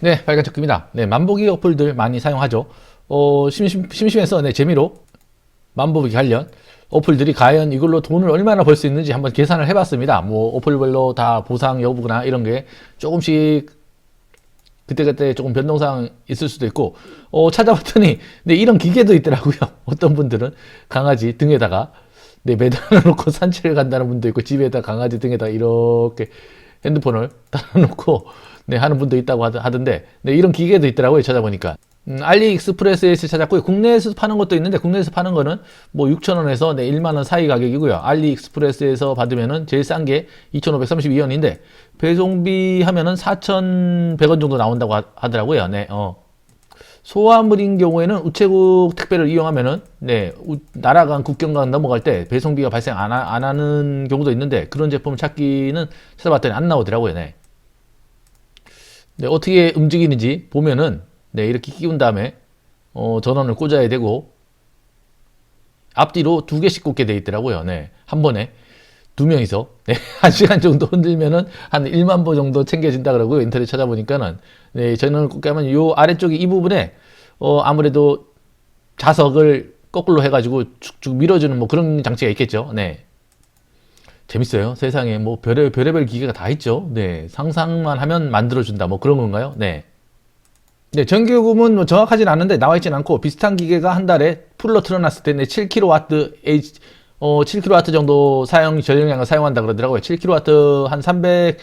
네, 빨간척입니다. 네, 만보기 어플들 많이 사용하죠. 어, 심심, 심심해서 네, 재미로 만보기 관련 어플들이 과연 이걸로 돈을 얼마나 벌 수 있는지 한번 계산을 해봤습니다. 뭐 어플별로 다 보상 여부나 이런 게 조금씩 그때그때 조금 변동사항 있을 수도 있고 어, 찾아봤더니 네, 이런 기계도 있더라고요. 어떤 분들은 강아지 등에다가 네, 매달아 놓고 산책을 간다는 분도 있고 집에다 강아지 등에다 이렇게 핸드폰을 달아놓고 네, 하는 분도 있다고 하던데 네, 이런 기계도 있더라고요. 찾아보니까. 음, 알리익스프레스에서 찾았고요. 국내에서 파는 것도 있는데 국내에서 파는 거는 뭐 6,000원에서 네, 1만 원 사이 가격이고요. 알리익스프레스에서 받으면은 제일 싼 게 2,532원인데 배송비 하면은 4,100원 정도 나온다고 하, 하더라고요. 네. 어. 소화물인 경우에는 우체국 택배를 이용하면은 네 우- 나라 간 국경 간 넘어갈 때 배송비가 발생 안, 하, 안 하는 경우도 있는데 그런 제품을 찾기는 찾아봤더니 안 나오더라고요. 네. 네, 어떻게 움직이는지 보면은 네 이렇게 끼운 다음에 어, 전원을 꽂아야 되고 앞뒤로 두 개씩 꽂게 돼 있더라고요. 네, 한 번에 두 명이서 네, 한 시간 정도 흔들면은 한 1만 보 정도 챙겨진다 그러고요. 인터넷 찾아보니까는 네, 꽂게 하면 요 아래쪽에 이 부분에 어, 아무래도 자석을 거꾸로 해가지고 쭉쭉 밀어주는 뭐 그런 장치가 있겠죠. 네. 재밌어요. 세상에 뭐 별의 별의별 기계가 다 있죠. 네. 상상만 하면 만들어준다. 뭐 그런 건가요? 네. 네, 전기요금은 뭐 정확하진 않은데 나와 있진 않고 비슷한 기계가 한 달에 풀로 틀어놨을 때 7kW H 어 7kW 정도 사용 전력량을 사용한다 그러더라고요. 7kW 한 300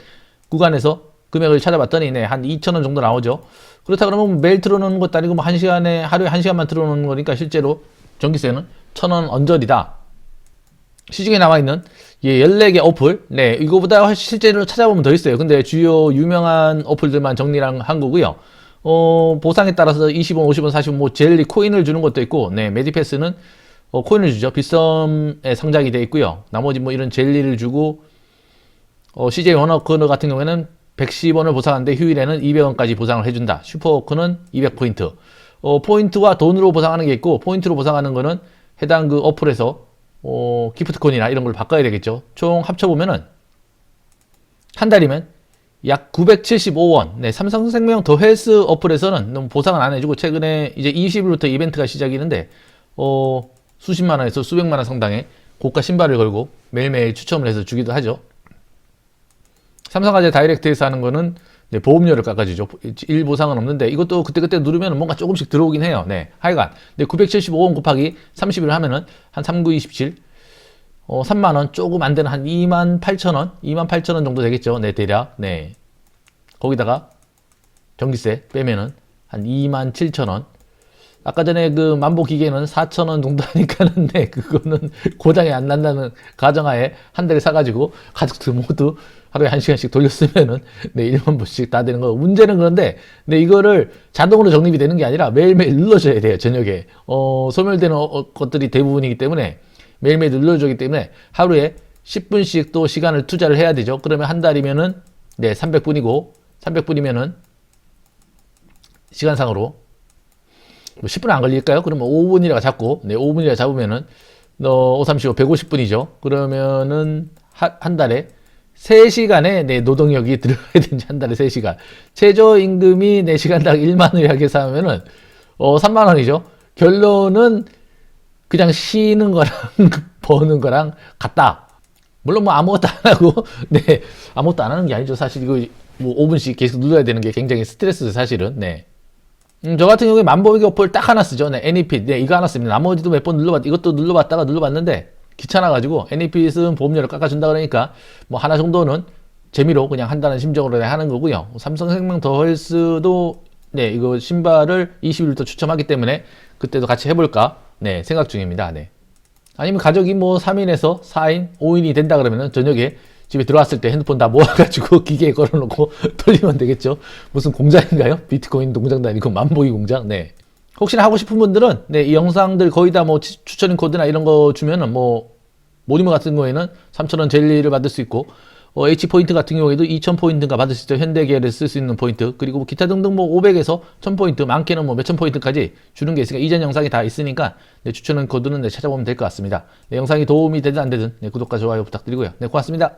구간에서 금액을 찾아봤더니 네, 한 2,000원 정도 나오죠. 그렇다 그러면 매일 틀어놓는 것도 아니고 뭐 1시간에 하루에 1시간만 틀어놓는 거니까 실제로 전기세는 1,000원 언저리다. 시중에 나와 있는 예, 14개 어플. 네, 이거보다 실제로 찾아보면 더 있어요. 근데 주요 유명한 어플들만 정리를 한 거고요. 어, 보상에 따라서 20원, 50원, 40원 뭐 젤리 코인을 주는 것도 있고, 네, 메디패스는 어, 코인을 주죠. 빗썸에 상장이 돼 있고요. 나머지 뭐 이런 젤리를 주고 어, CJ 워너커너 같은 경우에는 110원을 보상하는데 휴일에는 200원까지 보상을 해준다. 슈퍼워크는 200포인트. 어, 포인트와 돈으로 보상하는 게 있고, 포인트로 보상하는 거는 해당 그 어플에서 어, 기프트콘이나 이런 걸 바꿔야 되겠죠. 총 합쳐보면은 한 달이면 약 975원. 네, 삼성생명 더 헬스 어플에서는 보상을 안 해주고 최근에 이제 20일부터 이벤트가 시작이는데 어, 수십만 원에서 수백만 원 상당의 고가 신발을 걸고 매일매일 추첨을 해서 주기도 하죠. 삼성화재 다이렉트에서 하는 거는 네, 보험료를 깎아주죠. 일 보상은 없는데 이것도 그때그때 누르면 뭔가 조금씩 들어오긴 해요. 네, 하여간 네, 975원 곱하기 30일 하면은 한 3927, 어, 3만 원 조금 안 되는 한 2만 8천 원, 2만 8천 원 정도 되겠죠. 네, 대략. 네, 거기다가 전기세 빼면은 한 2만 7천 원. 아까 전에 그 만보 기계는 4천 원 정도 하니까는 네, 그거는 고장이 안 난다는 가정하에 한 대를 사가지고 가족들 모두 하루에 한 시간씩 돌렸으면은 네 1만 보씩 다 되는 거. 문제는 그런데 네 이거를 자동으로 적립이 되는 게 아니라 매일매일 눌러줘야 돼요 저녁에. 어 소멸되는 어- 것들이 대부분이기 때문에 매일매일 눌러주기 때문에 하루에 10분씩 또 시간을 투자를 해야 되죠. 그러면 한 달이면은 네 300분이고 300분이면은 시간상으로 뭐 10분 안 걸릴까요? 그러면 5분이라 잡고, 네, 5분이라 잡으면은, 너, 5, 3, 5, 150분이죠? 그러면은, 하- 한 달에 3시간의 내 노동력이 들어가야 되는지, 한 달에 3시간. 최저임금이 4시간당 1만 원이라 계산하면은, 어, 3만 원이죠? 결론은 그냥 쉬는 거랑 버는 거랑 같다. 물론 뭐 아무것도 안 하고, 네, 아무것도 안 하는 게 아니죠. 사실 이거 뭐 5분씩 계속 눌러야 되는 게 굉장히 스트레스 사실은, 네. 음, 저 같은 경우에 만보기 어플 딱 하나 쓰죠. 네, 애니핏. 네, 이거 하나 씁니다. 나머지도 몇 번 눌러봤, 이것도 눌러봤다가 눌러봤는데, 귀찮아가지고, 애니핏은 보험료를 깎아준다 그러니까, 뭐 하나 정도는 재미로 그냥 한다는 심정으로 하는 거고요. 삼성생명 더 헬스도, 네, 이거 신발을 20일부터 추첨하기 때문에, 그때도 같이 해볼까, 네, 생각 중입니다. 네. 아니면 가족이 뭐 3인에서 4인, 5인이 된다 그러면은 저녁에 집에 들어왔을 때 핸드폰 다 모아가지고 기계에 걸어놓고 돌리면 되겠죠. 무슨 공장인가요? 비트코인 공장도 아니고 만보기 공장. 네. 혹시나 하고 싶은 분들은 네, 이 영상들 거의 다 뭐 추천 코드나 이런 거 주면은 뭐 모니머 같은 경우에는 3,000원 젤리를 받을 수 있고 어, H포인트 같은 경우에도 2,000포인트가 받을 수 있죠. 현대계를 쓸수 있는 포인트. 그리고 뭐 기타 등등 뭐 500에서 1000포인트, 많게는 뭐 몇천 포인트까지 주는 게 있으니까 이전 영상이 다 있으니까 네, 추천 코드는 네, 찾아보면 될 것 같습니다. 네, 영상이 도움이 되든 안 되든 네, 구독과 좋아요 부탁드리고요. 네, 고맙습니다.